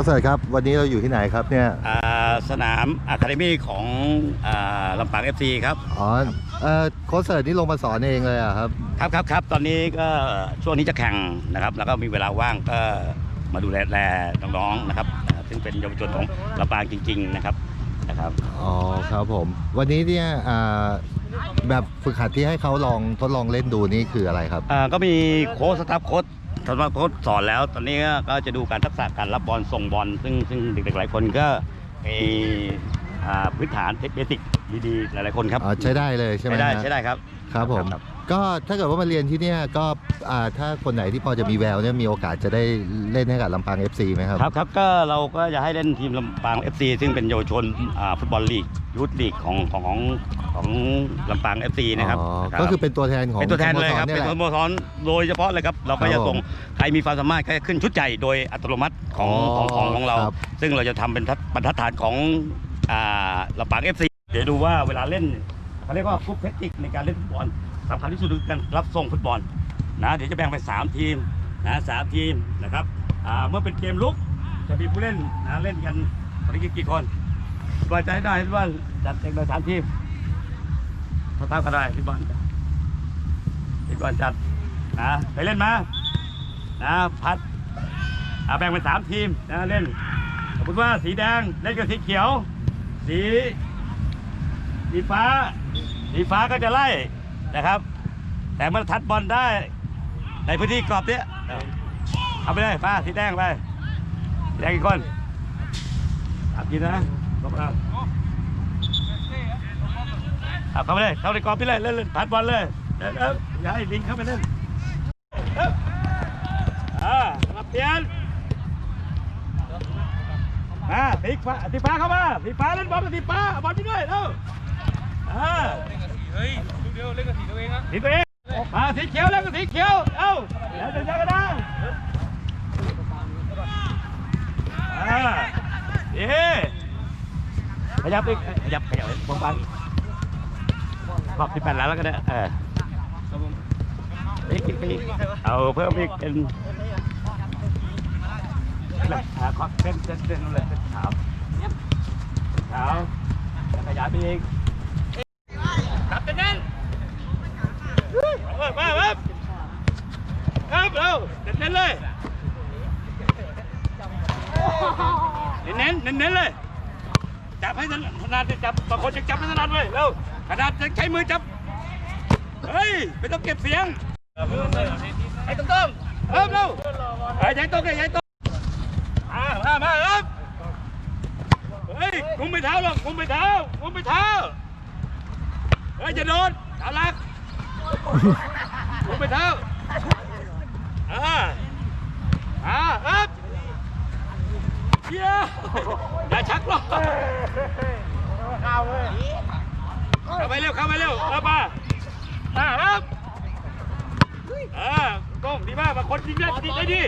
เขาเสิร์ตครับ วันนี้เราอยู่ที่ไหนครับเนี่ยอ่าสนามอะคาเดมี่ของอ่าลำปาง FC ครับ อ๋อเอ่อโค้ชเสิร์ตนี่ลงมาสอนเองเลยอะครับ ครับครับครับตอนนี้ก็ช่วงนี้จะแข่งนะครับ แล้วก็มีเวลาว่างก็มาดูแลแลน้องๆนะครับอ่าซึ่งเป็นเยาวชนของลำปางจริง ๆ นะครับนะครับ อ๋อครับผม วันนี้เนี่ยอ่าแบบฝึกหัดที่ให้เขาลองทดลองเล่นดูนี่คืออะไรครับ อ่าก็มีโค้ชสตาฟโค้ช สตาฟโค้ชสอนแล้วตอนนี้ก็จะดูการทักษะการรับบอลส่งบอลซึ่งซึ่งเด็กๆหลายคนก็มีอ่าพื้นฐานเบสิกดีๆหลายๆคนครับ อ๋อใช้ได้เลยใช่ไหมใช้ได้ฮะ ใช้ได้ครับ ครับผม ครับ ก็ถ้าเกิดว่ามาเรียนที่เนี่ยก็อ่าถ้าคนไหนที่พอจะมีแววเนี่ยมีโอกาสจะได้เล่นให้กับลำปาง FC ไหมครับ ครับครับก็เราก็จะให้เล่นทีมลำปาง FC ซึ่งเป็นเยาวชนอ่าฟุตบอลลีกยูทลีกของของของของลำปาง FC นะครับอ๋อนะครับก็คือเป็นตัวแทนของเป็นตัวแทนเลยครับสโมสเป็นแหสละโมสรโดยเฉพาะเลยครับเราก็ครัจะบผมส่งใครมีความสามารถก็จะขึ้นชุดใหญ่โดยอัตโนมัติของอ๋อของของของเรา ครับ ซึ่งเราจะทำเป็นทัดบรรทัดฐานของอ่าลำปาง FC เดี๋ยวดูว่าเวลาเล่น เขาเรียกว่ากรุ๊ปเทคนิคในการเล่นฟุตบอลสำคัญที่สุดคือการรับส่งฟุตบอลนะเดี๋ยวจะแบ่งเป็นสามทีมนะสามทีมนะครับเมื่อเป็นเกมลุกจะมีผู้เล่นนะเล่นกันตอนนี้กี่คนก็จะให้ได้ว่าจัดเองโดยสามทีมเท่าๆกันได้ที่บอลที่บอลจัดนะไปเล่นมานะพัดอ่าแบ่งเป็นสามทีมนะเล่นสมมติว่าสีแดงเล่นกับสีเขียว สี สีฟ้า สีฟ้าก็จะไล่นะครับ แต่มื่อทัดบอลได้ ในพื้นที่กรอบเนี้ยเอาไปเลยฟ้าสีแดงไปสีแดงอีกคนตับกินนะลงมาเอาเข้าไปเลยเข้าในกรอบไปเลยเล่นเล่นทัดบอลเลยเล่นเอ้าอย่าให้ลิงเข้าไปเล่นเอ้าอ่ามาเปลี่ยนอ่าสีฟ้าสีฟ้าเข้ามาสีฟ้าเล่นบอลกับสีฟ้าบอลไปด้วยเอ้า อ่าเฮ้ยลูกเดียวเล่นกับสีตัวเองอะสีตัวเองมาสีเขียวแล้วก็สีเขียวเอ้าแล้วจะกันนะอ่าเอ๊ขยับอีกขยับขยับบางบางขอบที่แปดแล้วแล้วก็ได้เอออีกอีกอีกเอาเพิ่มอีกเป็นอ่าขอบเป็นเป็นเป็นเลยเป็นขาวขาวแล้วขยายไปอีกจับเน้นๆ มามาครับครับเอาเน้นๆเลย เน้นๆเน้นเลย จับให้ถนัดจับบางคนจะจับไม่ถนัดเลยเร็วขนาดจะใช้มือจับ เฮ้ยไม่ต้องเก็บเสียงไอ้ตรงๆเริ่มเร็วไอ้ใหญ่ตรงไอ้ใหญ่ตรงมามามาครับเฮ้ยกุมไปเท้าหรอกกุมไปเท้ากุมไปเท้าเฮ้ยจะโดนเอาลักลงไปเท้าอ่าอ่าครับเยี่ม อย่าชักหรอกเข้าเลยเข้าไปเร็วเข้าไปเร็วเอามาอ่าครับอ่ากล้องดีมากบางคนยิงได้ยิงได้ดี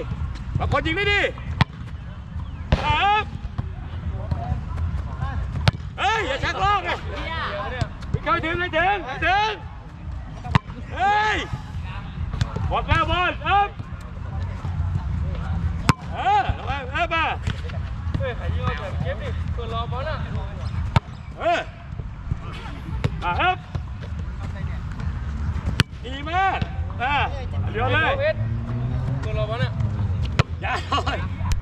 บางคนยิงได้ดีครับเฮ้ยอย่าชักลอกไงไม่เข้าถึงไม่ถึงถึงเฮ้ยบอลมาบอลเอ้มเออระวังเอ้มมา เฮ้ยใครยิงเอาแบบเก็บดิตัวรอบอลน่ะเอออาบดีมากอะเลี้ยวเลยเปิดรอบอลอะย้าย